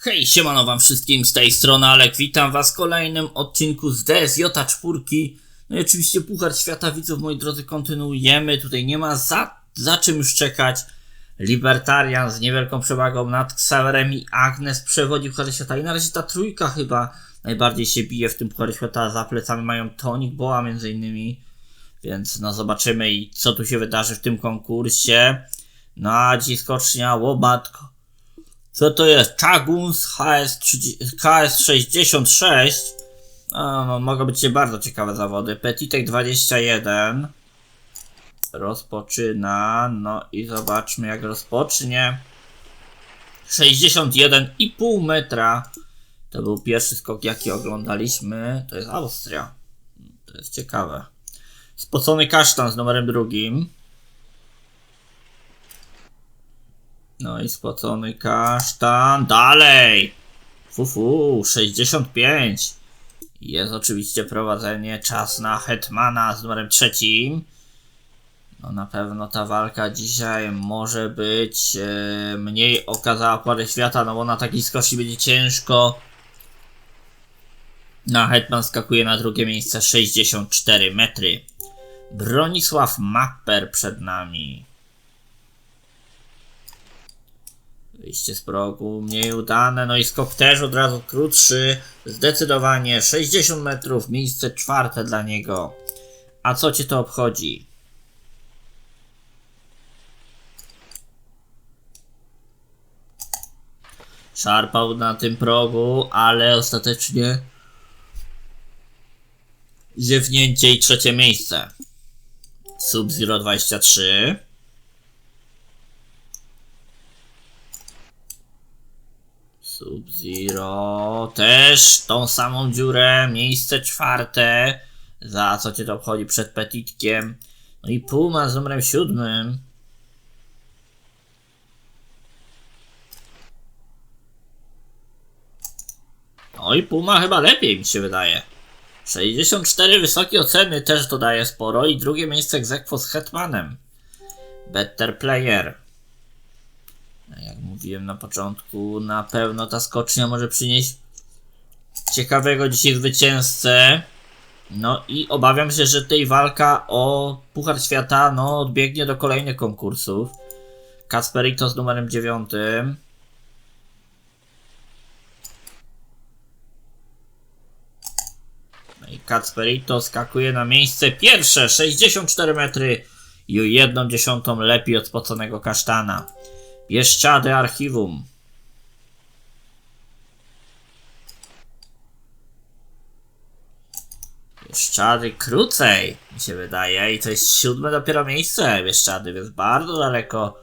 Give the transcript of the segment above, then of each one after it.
Hej, siemano wam wszystkim z tej strony Alek, witam was w kolejnym odcinku z DSJ 4. No i oczywiście Puchar Świata Widzów, moi drodzy, kontynuujemy, tutaj nie ma za, za czym już czekać. Libertarian z niewielką przewagą nad Xaverem i Agnes przewodzi Puchar Świata i na razie ta trójka chyba najbardziej się bije w tym Pucharze Świata, za plecami mają Tonik Boa między innymi, więc no zobaczymy i co tu się wydarzy w tym konkursie. No a dziś skocznia Łobatko. Co to jest? Chaguns HS, HS66. No, mogą być bardzo ciekawe zawody. Petitek 21. Rozpoczyna. No i zobaczmy jak rozpocznie. 61,5 metra. To był pierwszy skok jaki oglądaliśmy. To jest Austria. To jest ciekawe. Spocony kasztan z numerem drugim. No i spocony kasztan. Dalej! Fufu, 65. Jest oczywiście prowadzenie. Czas na Hetmana z numerem trzecim. No na pewno ta walka dzisiaj może być e, mniej okazała parę świata, no bo na takiej skoczni będzie ciężko. Na Hetman skakuje na drugie miejsce 64 metry. Bronisław Mapper przed nami. Wyjście z progu mniej udane, no i skok też od razu krótszy. Zdecydowanie 60 metrów, miejsce czwarte dla niego. A co cię to obchodzi? Szarpał na tym progu, ale ostatecznie ziewnięcie i trzecie miejsce. Sub-Zero 23. Sub-Zero też tą samą dziurę, miejsce czwarte. Za co cię to obchodzi przed Petitkiem? No i Puma z numerem siódmym. No i Puma chyba lepiej mi się wydaje. 64 wysokie oceny też dodaje sporo i drugie miejsce egzekwo z Hetmanem. Better player. Jak mówiłem na początku, na pewno ta skocznia może przynieść ciekawego dzisiaj zwycięzcę. No i obawiam się, że tej walka o Puchar Świata no, odbiegnie do kolejnych konkursów. Kasperito z numerem 9. No i Kacperito skakuje na miejsce pierwsze, 64 metry i 1 dziesiątą lepiej od spoconego kasztana. Bieszczady archiwum. Bieszczady krócej, mi się wydaje. I to jest siódme dopiero miejsce Bieszczady, więc bardzo daleko.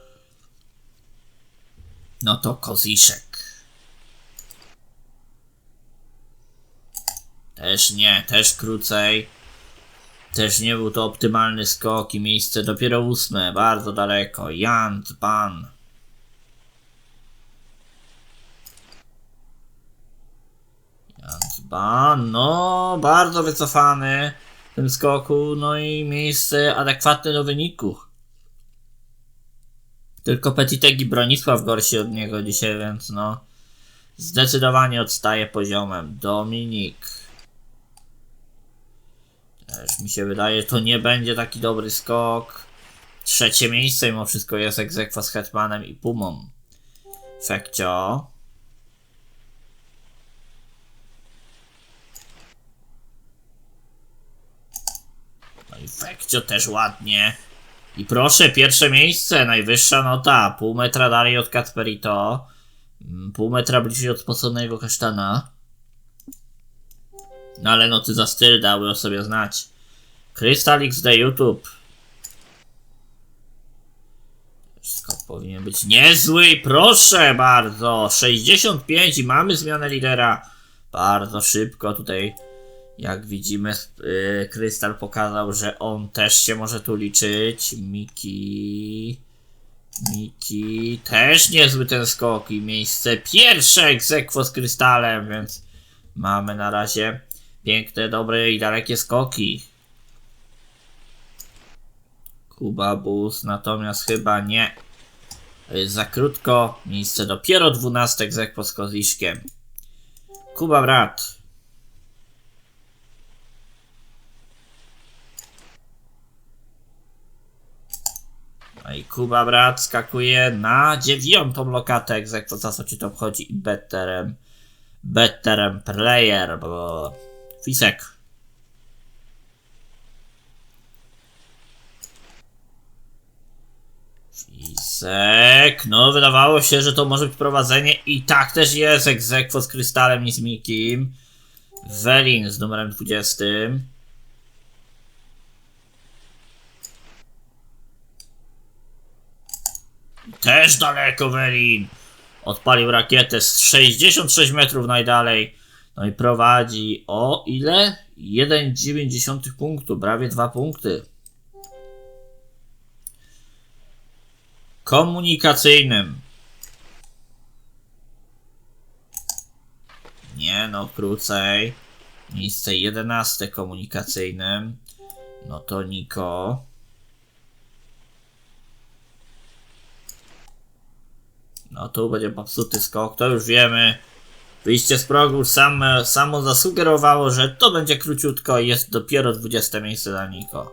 No to Koziszek. Też nie, też krócej. Też nie był to optymalny skok i miejsce dopiero ósme, bardzo daleko. Jan Ban. Ban, no, bardzo wycofany w tym skoku, no i miejsce adekwatne do wyniku. Tylko Petitek i Bronisław gorsi od niego dzisiaj, więc no, zdecydowanie odstaje poziomem. Dominik. Też mi się wydaje, to nie będzie taki dobry skok. Trzecie miejsce mimo wszystko jest egzekwa z Hetmanem i Pumą. Fekcio. No i Fekcio też ładnie. I proszę, pierwsze miejsce, najwyższa nota. Pół metra dalej od Kacperito. Mm, Pół metra bliżej od spoconego kasztana. No ale noty za styl dały o sobie znać. Crystal XD YouTube. Skok powinien być niezły proszę bardzo. 65 i mamy zmianę lidera. Bardzo szybko tutaj. Jak widzimy, yy, Krystal pokazał, że on też się może tu liczyć. Miki. Miki. Też niezły ten skok i miejsce pierwsze egzekwo z Krystalem, więc mamy na razie piękne, dobre i dalekie skoki. Kuba Bus natomiast chyba nie. Za krótko. Miejsce dopiero 12 z Ekpo z Koziszkiem. Kuba Brat. No i Kuba Brat skakuje na dziewiątą lokatę egzekwo, za co ci to obchodzi i betterem, betterem player, bo Fisek. Fisek, no wydawało się, że to może być prowadzenie i tak też jest egzekwo z Krystalem i z Mikim. Welin z numerem 20. Też daleko Welin. Odpalił rakietę z 66 metrów najdalej. No i prowadzi o ile? 1,9 punktu, prawie 2 punkty. Komunikacyjnym. Nie no, krócej. Miejsce 11 komunikacyjnym. No to Niko. No tu będzie popsuty skok, to już wiemy. Wyjście z progu sam, samo zasugerowało, że to będzie króciutko i jest dopiero 20 miejsce dla Niko.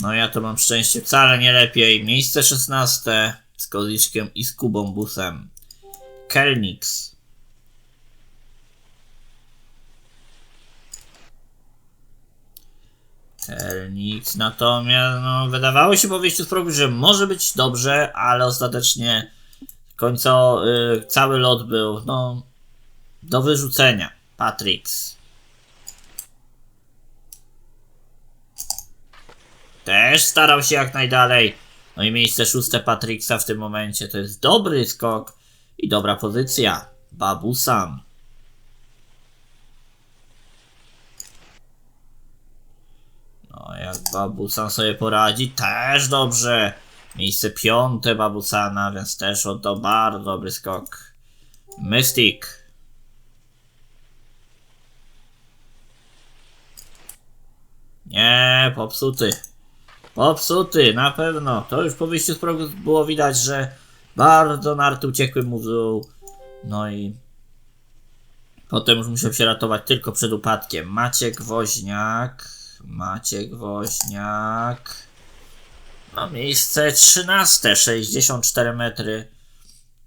No ja to mam szczęście wcale nie lepiej. Miejsce 16 z Koziszkiem i z Kubą Busem. Kelnix. Kelnix natomiast no, wydawało się po wyjściu z progu, że może być dobrze, ale ostatecznie końco y, cały lot był no, do wyrzucenia. Patrix. Też starał się jak najdalej. No i miejsce szóste Patrixa w tym momencie. To jest dobry skok i dobra pozycja. Babusan. No jak Babusan sobie poradzi, też dobrze. Miejsce piąte Babusana, więc też oddał bardzo dobry skok. Mystic. Nie, popsuty. Popsuty, na pewno. To już po wyjściu z progu było widać, że bardzo narty uciekły mu. No i potem już musiał się ratować tylko przed upadkiem. Maciek Woźniak. Maciek Woźniak. No miejsce 13, 64 metry.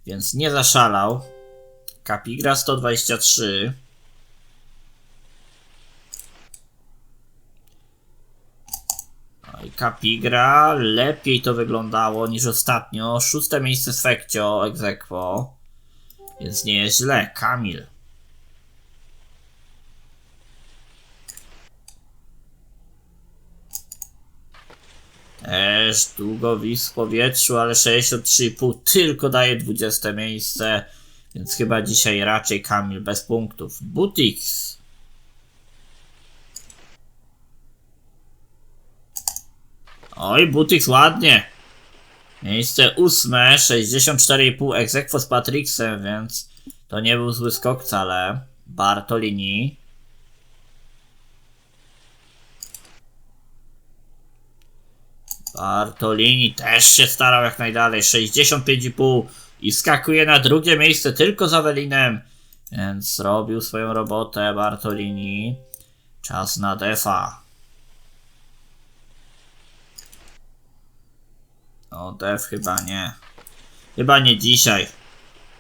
Więc nie zaszalał. Kapigra 123. No Kapigra lepiej to wyglądało niż ostatnio. Szóste miejsce z Fekcio Egzekwo. Więc nie jest źle. Kamil. Też długowis w powietrzu, ale 63,5 tylko daje 20 miejsce. Więc chyba dzisiaj raczej Kamil bez punktów. Butix. Oj, Butix ładnie. Miejsce ósme, 64,5 egzekwo z Patrixem, więc to nie był zły skok wcale. Bartolini. Bartolini też się starał jak najdalej. 65,5 i skakuje na drugie miejsce tylko za Welinem. Więc robił swoją robotę Bartolini. Czas na defa. O, def chyba nie. Chyba nie dzisiaj.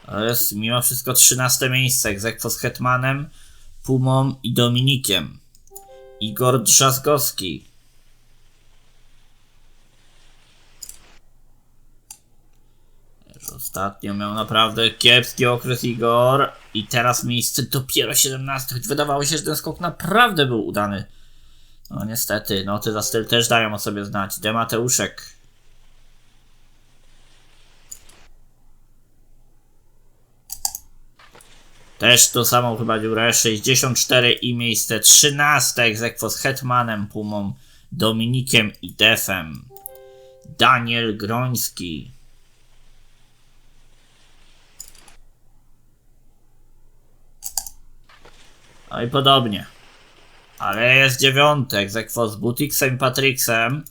To jest mimo wszystko 13 miejsce. Egzekwo z Hetmanem, Pumą i Dominikiem. Igor Drzazgowski. Ostatnio miał naprawdę kiepski okres Igor i teraz miejsce dopiero 17, choć wydawało się, że ten skok naprawdę był udany. No niestety, noty za styl też dają o sobie znać. Demateuszek. Też to samą chyba dziurę, 64 i miejsce 13 egzekwo z Hetmanem, Pumą, Dominikiem i Defem. Daniel Groński. No i podobnie. ale jest dziewiąty, egzekwo z Butiksem i Patricksem.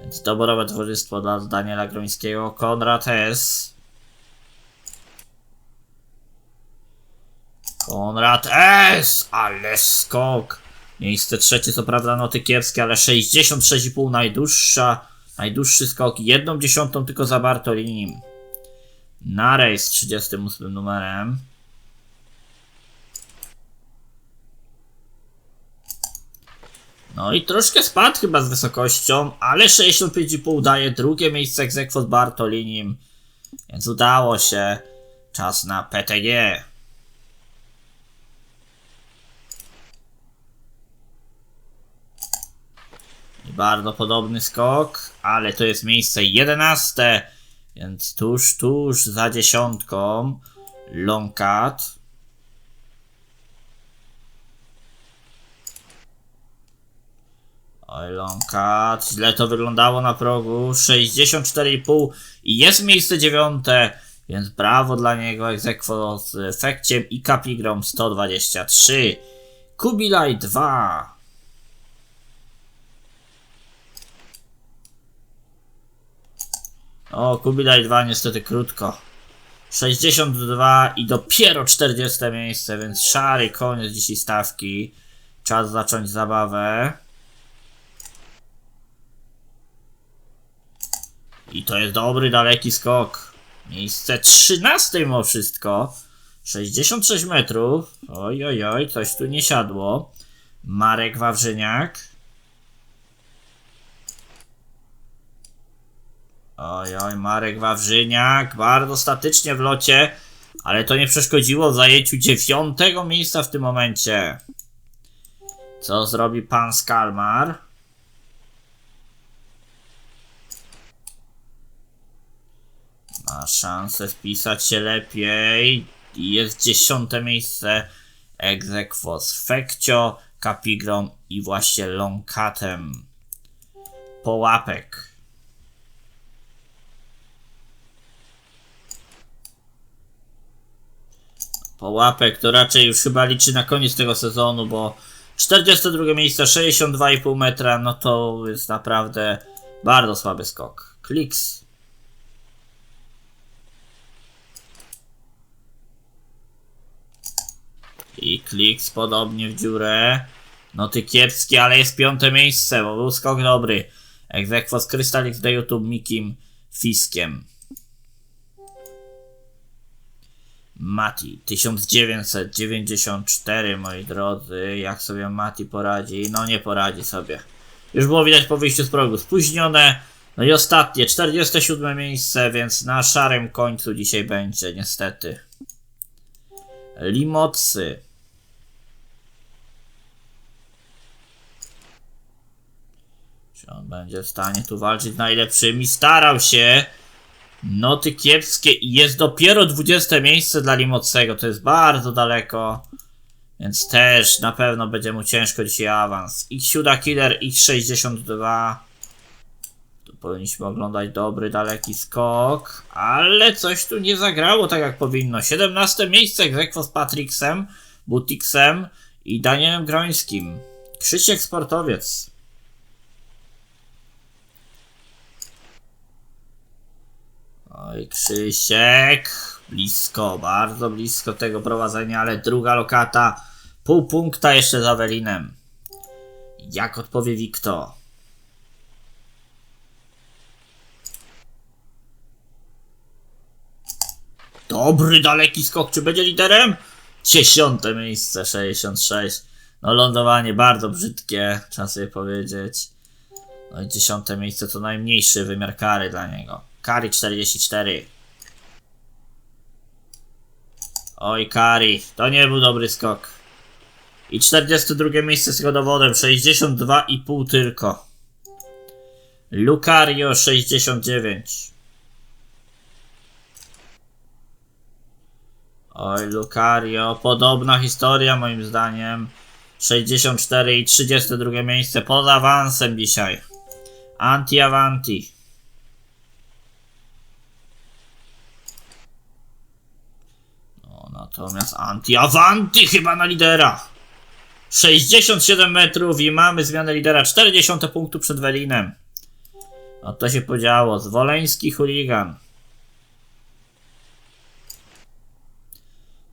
Więc doborowe towarzystwo dla Daniela Grońskiego. Konrad S. Konrad S. Ale skok. Miejsce trzecie, co prawda noty kiepskie, ale 66,5 najdłuższa, najdłuższy skok. Jedną dziesiątą tylko za Bartolinim. Na rejs 38 numerem. No i troszkę spadł chyba z wysokością, ale 65,5 daje drugie miejsce egzekwo z Bartolinim. Więc udało się. Czas na PTG. Bardzo podobny skok, ale to jest miejsce 11, więc tuż, tuż za dziesiątką. Long cut. Oj, cut. Źle to wyglądało na progu. 64,5 i jest miejsce dziewiąte, więc brawo dla niego. Egzekwo z efekciem i Capigrom 123. Kubilaj 2. O, Kubilaj 2 niestety krótko. 62 i dopiero 40 miejsce, więc szary koniec dzisiaj stawki. Czas zacząć zabawę. I to jest dobry, daleki skok. Miejsce 13 mimo wszystko. 66 metrów. Oj, oj, oj, coś tu nie siadło. Marek Wawrzyniak. Oj, oj, Marek Wawrzyniak. Bardzo statycznie w locie. Ale to nie przeszkodziło zajęciu dziewiątego miejsca w tym momencie. Co zrobi pan Skalmar? Ma szansę wpisać się lepiej. Jest dziesiąte miejsce. Egzekwos Fekcio, Capigrom i właśnie Longcatem. Połapek. Połapek to raczej już chyba liczy na koniec tego sezonu, bo 42 miejsce, 62,5 metra, no to jest naprawdę bardzo słaby skok. Kliks. I kliks podobnie w dziurę. No ty kiepski, ale jest piąte miejsce, bo był skok dobry. Egzekwo z Krystalik do YouTube Mikim Fiskiem. Mati 1994 moi drodzy. Jak sobie Mati poradzi? No nie poradzi sobie. Już było widać po wyjściu z progu. Spóźnione. No i ostatnie, 47 miejsce, więc na szarym końcu dzisiaj będzie, niestety. Limocy. Czy on będzie w stanie tu walczyć najlepszymi? Starał się. Noty kiepskie i jest dopiero 20 miejsce dla Limocego. To jest bardzo daleko. Więc też na pewno będzie mu ciężko dzisiaj awans. X-Siuda Killer X62. Powinniśmy oglądać dobry, daleki skok. Ale coś tu nie zagrało tak jak powinno. 17 miejsce Grekwo z Patricksem, Butiksem i Danielem Grońskim. Krzysiek Sportowiec. Oj, Krzysiek. Blisko, bardzo blisko tego prowadzenia, ale druga lokata. Pół punkta jeszcze z Awelinem. Jak odpowie Wiktor? Dobry, daleki skok. Czy będzie liderem? Dziesiąte miejsce, 66. No lądowanie bardzo brzydkie, trzeba sobie powiedzieć. No i dziesiąte miejsce to najmniejszy wymiar kary dla niego. Kari 44. Oj, Kari, to nie był dobry skok. I 42 miejsce z tego dowodem, 62,5 tylko. Lucario 69. Oj, Lucario, podobna historia moim zdaniem. 64 i 32 miejsce poza awansem dzisiaj. Anti-avanti. No, natomiast anti-avanti chyba na lidera. 67 metrów i mamy zmianę lidera 40 punktu przed Welinem. No to się podziało. Zwoleński chuligan.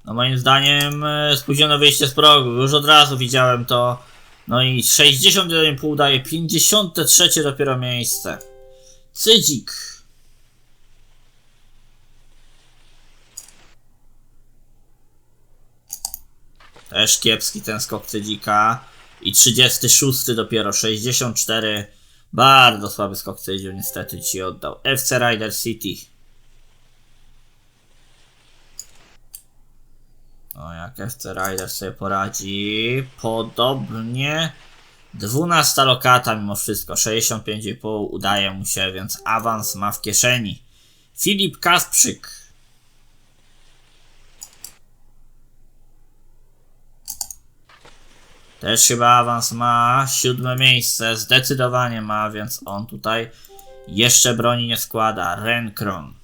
No moim zdaniem e, spóźnione wyjście z progu. Już od razu widziałem to. No i 61,5 daje 53 dopiero miejsce. Cydzik. Też kiepski ten skok Cydzika. I 36 dopiero, 64. Bardzo słaby skok Cydziu niestety ci oddał. FC Rider City. O, jak FC Rider sobie poradzi. Podobnie. 12 lokata mimo wszystko. 65,5 udaje mu się, więc awans ma w kieszeni. Filip Kasprzyk. Też chyba awans ma. Siódme miejsce. Zdecydowanie ma, więc on tutaj jeszcze broni nie składa. Renkron.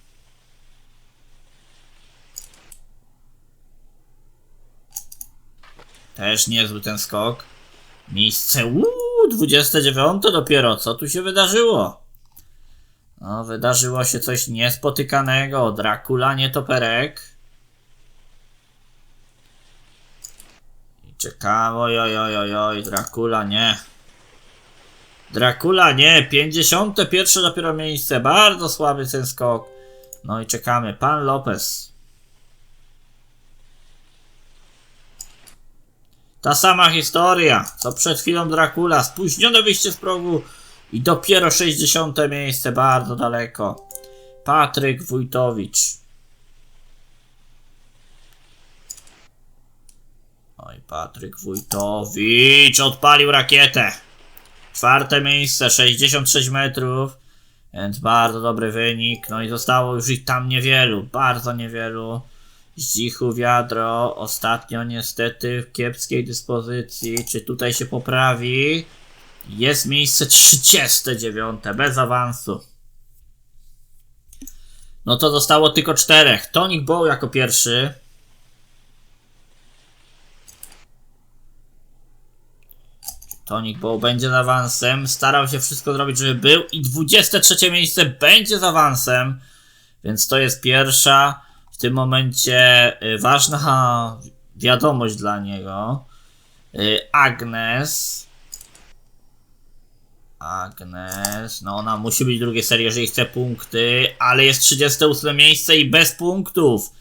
Też niezły ten skok. Miejsce uuu, 29 dopiero. Co tu się wydarzyło? No, wydarzyło się coś niespotykanego. Dracula, nie toperek. I czekamy. Oj, oj, oj, oj, oj. Dracula, nie. Dracula, nie. 51 dopiero miejsce. Bardzo słaby ten skok. No i czekamy. Pan Lopez. Ta sama historia, co przed chwilą Dracula. Spóźnione wyjście z progu i dopiero 60 miejsce, bardzo daleko. Patryk Wójtowicz. Oj, Patryk Wójtowicz odpalił rakietę. Czwarte miejsce, 66 metrów. Więc bardzo dobry wynik. No i zostało już ich tam niewielu, bardzo niewielu. Zdzichu wiadro, ostatnio niestety w kiepskiej dyspozycji. Czy tutaj się poprawi? Jest miejsce 39, bez awansu. No to zostało tylko czterech. Tonic Bow jako pierwszy. Tonic Bow będzie z awansem. Starał się wszystko zrobić, żeby był. I 23 miejsce będzie z awansem. Więc to jest pierwsza w tym momencie y, ważna wiadomość dla niego. Y, Agnes. Agnes. No ona musi być drugiej serii, jeżeli chce punkty, ale jest 38 miejsce i bez punktów.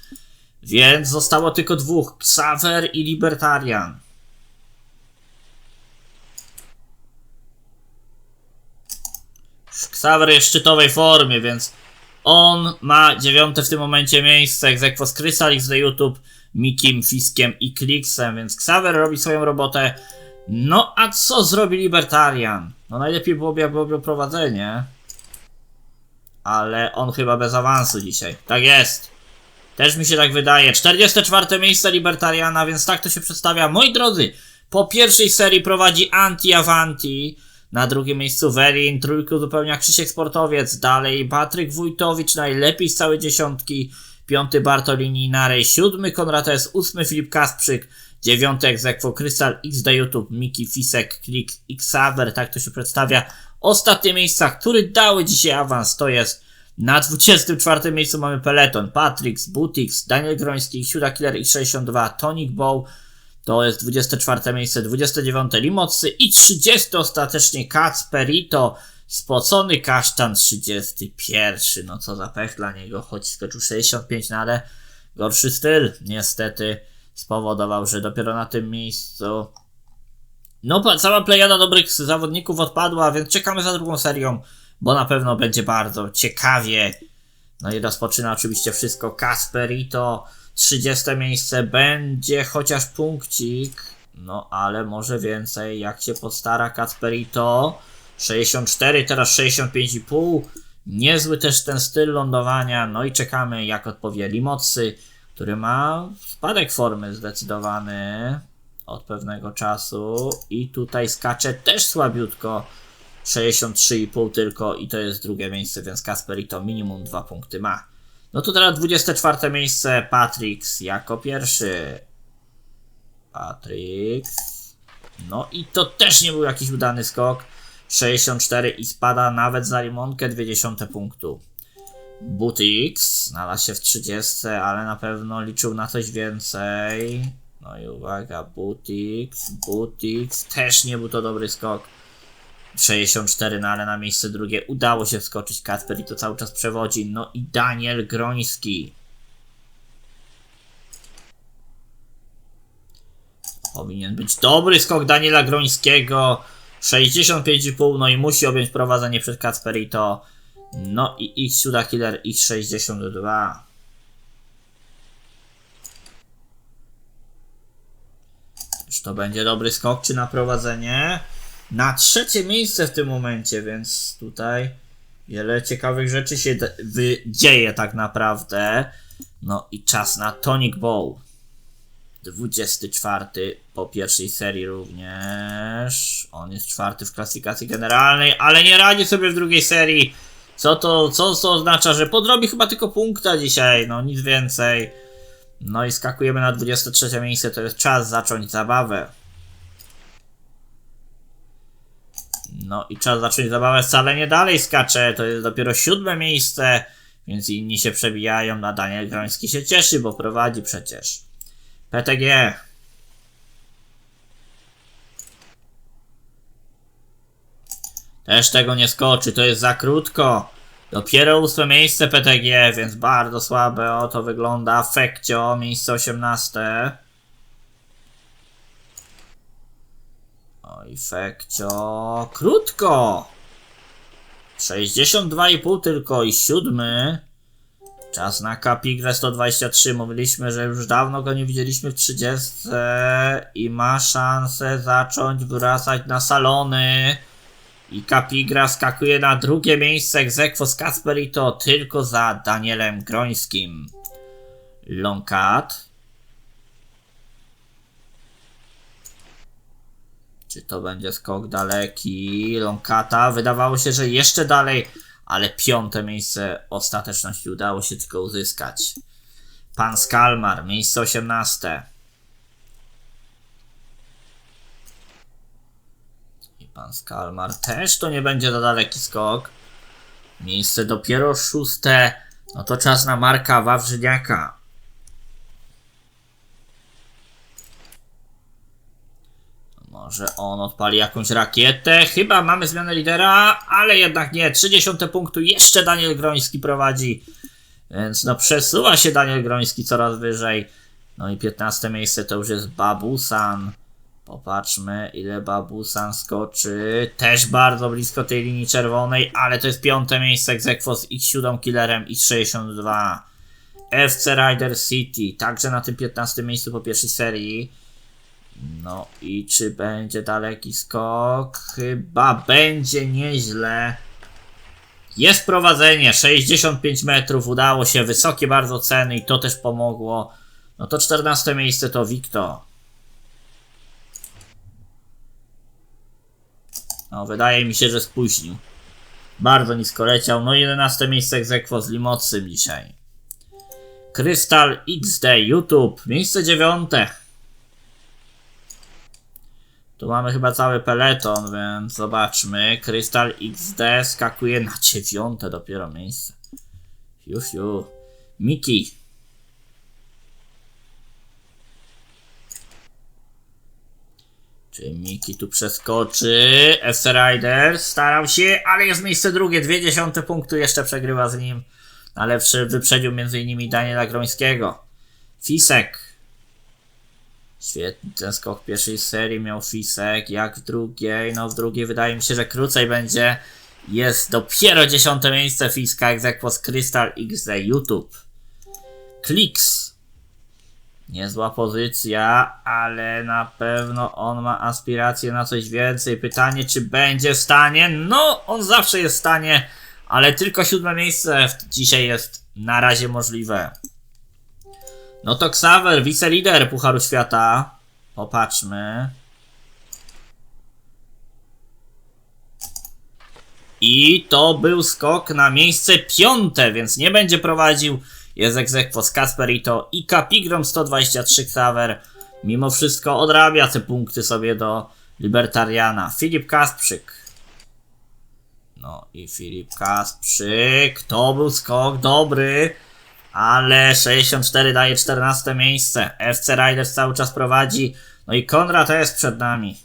Więc zostało tylko dwóch: Xaver i Libertarian. Xaver jest w szczytowej formie, więc on ma dziewiąte w tym momencie miejsce, egzekwo z YouTube, Mikim, Fiskiem i Kliksem, więc Xaver robi swoją robotę. No a co zrobi Libertarian? No najlepiej byłoby jakby robił prowadzenie. Ale on chyba bez awansu dzisiaj. Tak jest. Też mi się tak wydaje. 44 miejsce Libertariana, więc tak to się przedstawia. Moi drodzy, po pierwszej serii prowadzi Anti-Avanti. Na drugim miejscu Werin, trójku zupełnie Krzysiek Sportowiec, dalej Patryk Wójtowicz, najlepiej z całej dziesiątki, piąty Bartolini Narej, siódmy Konrad S, ósmy Filip Kasprzyk, dziewiąty Egzekwo Krystal XD YouTube, Miki Fisek, Klik Xaver, tak to się przedstawia. Ostatnie miejsca, które dały dzisiaj awans, to jest na 24 miejscu mamy Peleton, Patrix, Butix, Daniel Groński, Siuda Killer X62, Tonic Bow, to jest 24 miejsce, 29 Limocy i 30 ostatecznie Kacperito. Spocony kasztan 31. No co za pech dla niego, choć skoczył 65, no ale gorszy styl niestety spowodował, że dopiero na tym miejscu no cała plejada dobrych zawodników odpadła, więc czekamy za drugą serią, bo na pewno będzie bardzo ciekawie. No i rozpoczyna oczywiście wszystko Kasperito. 30 miejsce będzie chociaż punkcik, no ale może więcej, jak się postara Kacperito. 64, teraz 65,5. Niezły też ten styl lądowania, no i czekamy jak odpowie Limocy, który ma spadek formy zdecydowany od pewnego czasu i tutaj skacze też słabiutko. 63,5 tylko i to jest drugie miejsce, więc Kasperito minimum 2 punkty ma. No to teraz 24 miejsce Patrix jako pierwszy. Patrix. No i to też nie był jakiś udany skok. 64 i spada nawet za limonkę 20 punktu. Butix znalazł się w 30, ale na pewno liczył na coś więcej. No i uwaga, Butix, Butix, też nie był to dobry skok. 64, no ale na miejsce drugie udało się wskoczyć Kasper i to cały czas przewodzi. No i Daniel Groński. Powinien być dobry skok Daniela Grońskiego. 65,5, no i musi objąć prowadzenie przed Kacperito. No i ich Suda Killer, ich 62. Czy to będzie dobry skok, czy na prowadzenie? Na trzecie miejsce w tym momencie, więc tutaj wiele ciekawych rzeczy się dzieje tak naprawdę. No i czas na Tonic Bowl. 24 po pierwszej serii również. On jest czwarty w klasyfikacji generalnej, ale nie radzi sobie w drugiej serii. Co to, co to oznacza, że podrobi chyba tylko punkta dzisiaj, no nic więcej. No i skakujemy na 23 miejsce, to jest czas zacząć zabawę. No i czas zacząć zabawę wcale nie dalej skacze, to jest dopiero siódme miejsce, więc inni się przebijają, na Daniel Groński się cieszy, bo prowadzi przecież. PTG. Też tego nie skoczy, to jest za krótko. Dopiero ósme miejsce PTG, więc bardzo słabe o to wygląda. Fekcio, miejsce 18. Oj, krótko. 62,5 tylko i siódmy. Czas na Capigre 123. Mówiliśmy, że już dawno go nie widzieliśmy w 30 i ma szansę zacząć wracać na salony. I Capigra skakuje na drugie miejsce egzekwo z Kasperito tylko za Danielem Grońskim. Longcat. Czy to będzie skok daleki? Longcata. Wydawało się, że jeszcze dalej, ale piąte miejsce ostateczności udało się tylko uzyskać. Pan Skalmar, miejsce 18. I pan Skalmar też to nie będzie za daleki skok. Miejsce dopiero szóste. No to czas na Marka Wawrzyniaka. Może on odpali jakąś rakietę. Chyba mamy zmianę lidera, ale jednak nie. 30 punktu jeszcze Daniel Groński prowadzi. Więc no przesuwa się Daniel Groński coraz wyżej. No i 15 miejsce to już jest Babusan. Popatrzmy ile Babusan skoczy. Też bardzo blisko tej linii czerwonej, ale to jest piąte miejsce egzekwo z X7 Killerem X62. FC Rider City, także na tym 15 miejscu po pierwszej serii. No i czy będzie daleki skok? Chyba będzie nieźle. Jest prowadzenie, 65 metrów, udało się, wysokie bardzo ceny i to też pomogło. No to 14 miejsce to Wiktor. No, wydaje mi się, że spóźnił. Bardzo nisko leciał. No 11 miejsce egzekwo z Limocym dzisiaj. Krystal XD YouTube, miejsce dziewiąte. Tu mamy chyba cały peleton, więc zobaczmy. Krystal XD skakuje na dziewiąte dopiero miejsce. Fiu, fiu. Miki. Czy Miki tu przeskoczy? FC Rider starał się, ale jest miejsce drugie. Dwie dziesiąte punktu jeszcze przegrywa z nim. Ale wyprzedził m.in. Daniela Grońskiego. Fisek. Świetny ten skok w pierwszej serii miał Fisek, jak w drugiej. No w drugiej wydaje mi się, że krócej będzie. Jest dopiero dziesiąte miejsce Fiska Exequos Crystal XD YouTube. Kliks. Niezła pozycja, ale na pewno on ma aspiracje na coś więcej. Pytanie, czy będzie w stanie? No, on zawsze jest w stanie, ale tylko siódme miejsce dzisiaj jest na razie możliwe. No to Xaver, wicelider Pucharu Świata. Popatrzmy. I to był skok na miejsce piąte, więc nie będzie prowadził. Jest egzekwo z Kasperito i Capigrom 123 Xaver. Mimo wszystko odrabia te punkty sobie do Libertariana. Filip Kasprzyk. No i Filip Kasprzyk. To był skok dobry. Ale 64 daje 14 miejsce. FC Riders cały czas prowadzi. No i Konrad jest przed nami.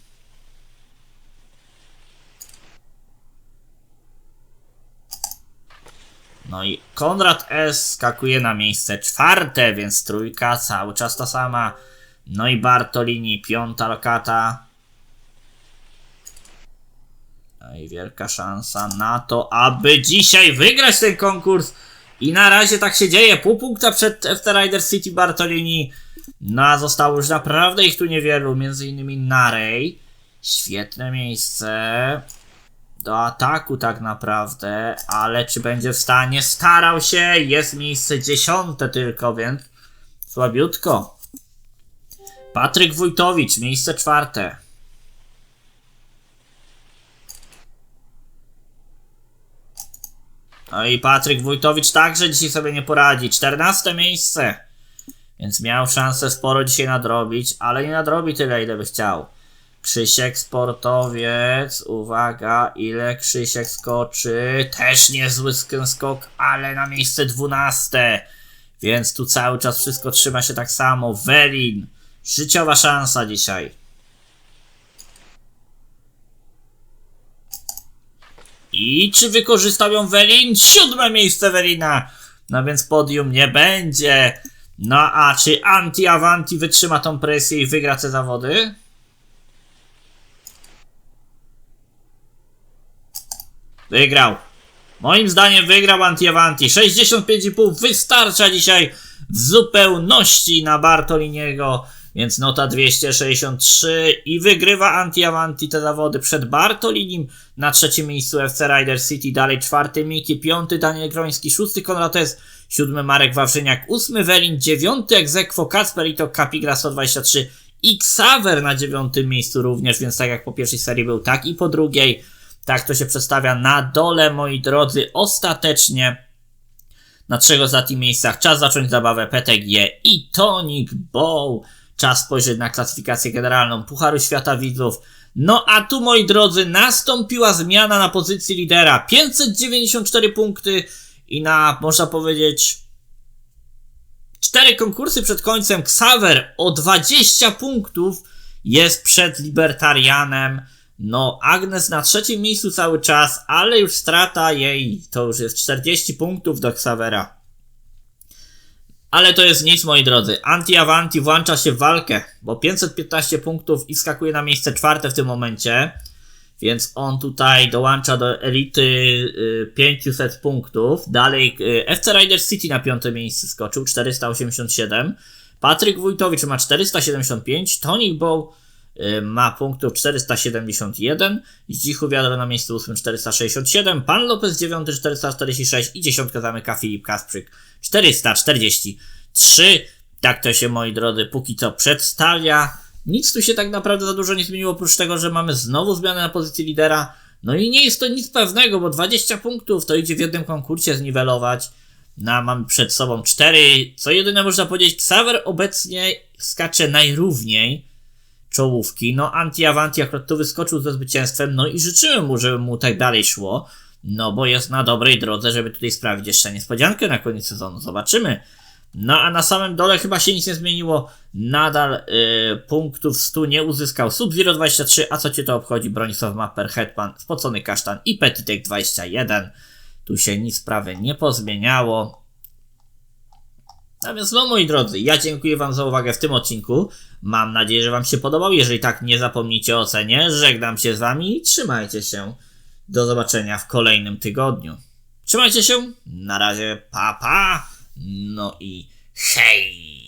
No i Konrad S. skakuje na miejsce czwarte, więc trójka cały czas ta sama. No i Bartolini, piąta lokata. No i wielka szansa na to, aby dzisiaj wygrać ten konkurs. I na razie tak się dzieje. Pół punkta przed FC Rider City Bartolini. No a zostało już naprawdę ich tu niewielu. Między innymi Narej. Świetne miejsce do ataku tak naprawdę, ale czy będzie w stanie? Starał się, jest miejsce dziesiąte tylko, więc słabiutko. Patryk Wójtowicz, miejsce czwarte. No i Patryk Wójtowicz także dzisiaj sobie nie poradzi. 14 miejsce. Więc miał szansę sporo dzisiaj nadrobić, ale nie nadrobi tyle, ile by chciał. Krzysiek sportowiec, uwaga, ile Krzysiek skoczy, też niezły skok, ale na miejsce 12, więc tu cały czas wszystko trzyma się tak samo, Welin, życiowa szansa dzisiaj. I czy wykorzystał ją Welin? Siódme miejsce Welina, no więc podium nie będzie. No a czy Anti-Avanti wytrzyma tą presję i wygra te zawody? Wygrał. Moim zdaniem wygrał Anti-Avanti. 65,5 wystarcza dzisiaj w zupełności na Bartoliniego. Więc nota 263 i wygrywa Anti-Avanti te zawody przed Bartolinim. Na trzecim miejscu FC Rider City, dalej czwarty Miki, piąty Daniel Groński, szósty Konrates, siódmy Marek Wawrzyniak, ósmy Welin, dziewiąty Egzekwo Kacperito Capigra 123 i Xaver na dziewiątym miejscu również, więc tak jak po pierwszej serii był, tak i po drugiej. Tak to się przedstawia na dole, moi drodzy. Ostatecznie na trzech ostatnich miejscach czas zacząć zabawę PTG i Tonic Bow. Czas spojrzeć na klasyfikację generalną Pucharu Świata Widzów. No a tu, moi drodzy, nastąpiła zmiana na pozycji lidera. 594 punkty i na, można powiedzieć, cztery konkursy przed końcem Xaver o 20 punktów jest przed Libertarianem. No, Agnes na trzecim miejscu cały czas, ale już strata jej to już jest 40 punktów do Xavera. Ale to jest nic, moi drodzy. Anti-Avanti włącza się w walkę, bo 515 punktów i skakuje na miejsce czwarte w tym momencie. Więc on tutaj dołącza do elity y, 500 punktów. Dalej y, FC Rider City na piąte miejsce skoczył, 487. Patryk Wójtowicz ma 475. Tonic Bow y, ma punktów 471. Zdzichu Wiadro na miejscu 8 467. Pan Lopez 9 446 i dziesiątkę zamyka Filip Kasprzyk 443. Tak to się, moi drodzy, póki co przedstawia. Nic tu się tak naprawdę za dużo nie zmieniło, oprócz tego, że mamy znowu zmianę na pozycji lidera. No i nie jest to nic pewnego, bo 20 punktów to idzie w jednym konkursie zniwelować. No, mamy przed sobą 4. Co jedyne można powiedzieć, Xaver obecnie skacze najrówniej czołówki. No, Anti-Avanti akurat tu wyskoczył ze zwycięstwem. No i życzymy mu, żeby mu tak dalej szło. No, bo jest na dobrej drodze, żeby tutaj sprawić jeszcze niespodziankę na koniec sezonu. Zobaczymy. No a na samym dole chyba się nic nie zmieniło. Nadal y, punktów 100 nie uzyskał Sub-Zero 23, a co cię to obchodzi? Bronisław Mapper, Hetman, Spocony Kasztan i Petitek 21. Tu się nic prawie nie pozmieniało. A więc no moi drodzy, ja dziękuję wam za uwagę w tym odcinku. Mam nadzieję, że wam się podobał. Jeżeli tak, nie zapomnijcie o ocenie. Żegnam się z wami i trzymajcie się. Do zobaczenia w kolejnym tygodniu. Trzymajcie się. Na razie. Pa pa. No i hej!